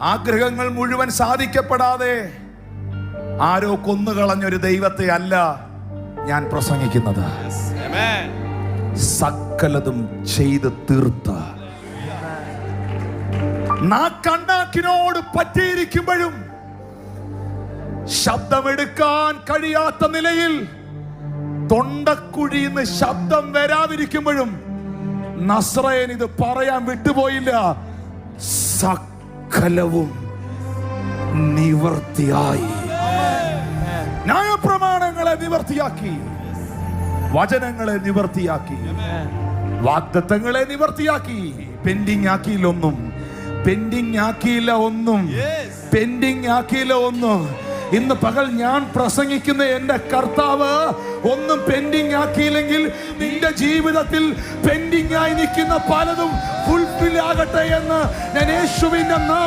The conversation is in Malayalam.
ആഗ്രഹങ്ങൾ മുഴുവൻ സാധിക്കപ്പെടാതെ ആരോ കൊന്നുകളഞ്ഞൊരു ദൈവത്തെ അല്ല ഞാൻ പ്രസംഗിക്കുന്നത്. സകലതും ചെയ്ത് തീർത്ത. നാക്കണ്ണാക്കിനോട് പറ്റിയിരിക്കുമ്പോഴും ശബ്ദമെടുക്കാൻ കഴിയാത്ത നിലയിൽ തൊണ്ടക്കുഴിന്ന് ശബ്ദം വരാതിരിക്കുമ്പോഴും നസ്രയൻ ഇത് പറയാൻ വിട്ടുപോയില്ല. സകലവും നിവർത്തിയായി. ന്യായപ്രമാണങ്ങളെ നിവർത്തിയാക്കി. വചനങ്ങളെ നിവർത്തിയാക്കി. വാഗ്ദത്തങ്ങളെ നിവർത്തിയാക്കി. പെൻഡിങ് ആക്കിയില്ല ഒന്നും. പെൻഡിങ് ആക്കിയില്ല ഒന്നും. പെൻഡിങ് ആക്കിയില്ല ഒന്നും. ഇന്ന് പകൽ ഞാൻ പ്രസംഗിക്കുന്ന എന്റെ കർത്താവ് ഒന്നും പെൻഡിങ് ആക്കിയില്ലെങ്കിൽ നിന്റെ ജീവിതത്തിൽ പെൻഡിങ് ആയി നിൽക്കുന്ന പലതും ഫുൾഫിൽ ആകട്ടെ എന്ന് ഞാൻ യേശുവിന്റെ നാ